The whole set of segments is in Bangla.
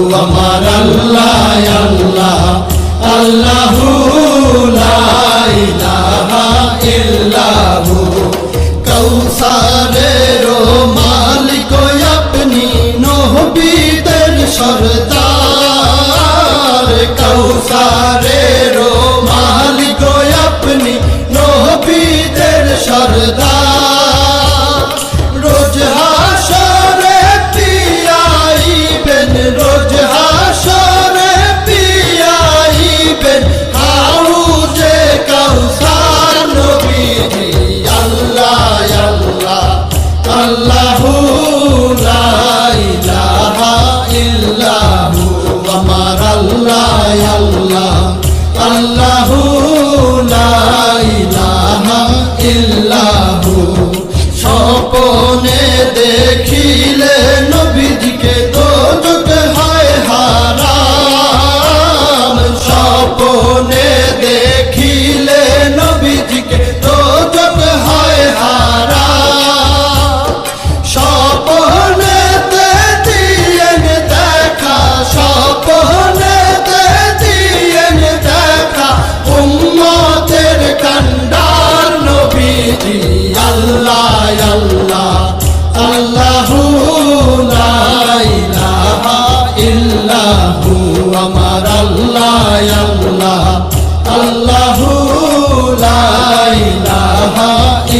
আমার আল্লাহ আল্লাহ আল্লাহ ইল্লাহু। কৌসারের মালিক আপনি নহবিদের সরদার। কৌসারে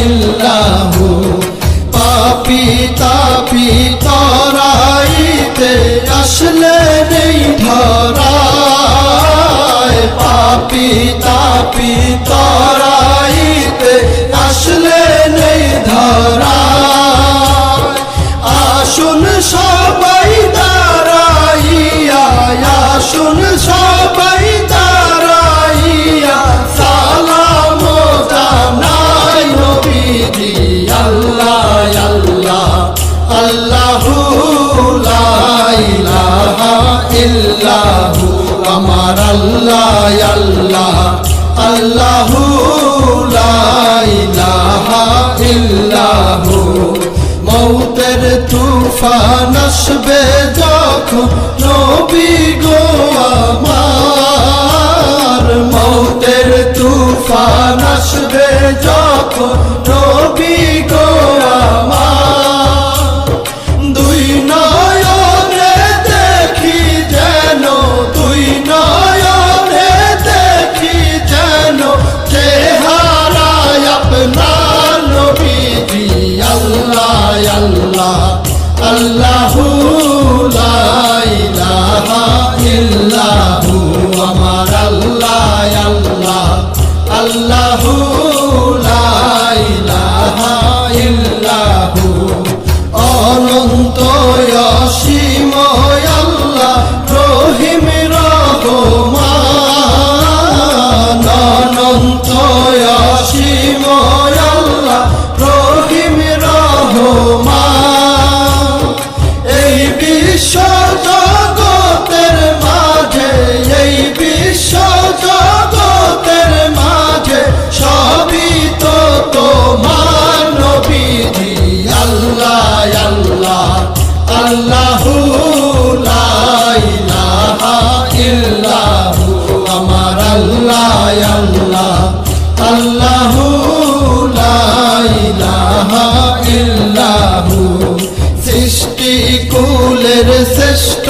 ইল্লাহু পাপি তাপি তরাইতে আসলে নেই ধরায়। পাপি তাপি তরাই ইল্লাহু আমার আল্লাহ আল্লাহ। আল্লাহু লাইলাহা ইল্লাহু। মৌতের তুফান আসবে যখন নবী গো আমার। মৌতের তুফান আসবে যখন আল্লাহু আল্লাহ আল্লাহ ইল্লাহু। সৃষ্টি কুলের শ্রেষ্ঠ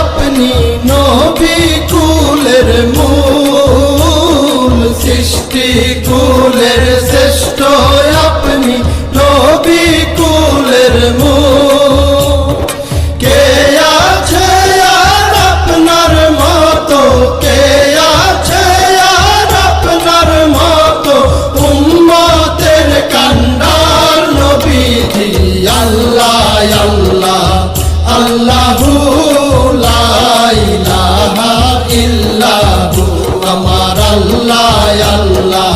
আপনি নবী সৃষ্টি কুলের শ্রেষ্ঠ আল্লাহ আল্লাহ।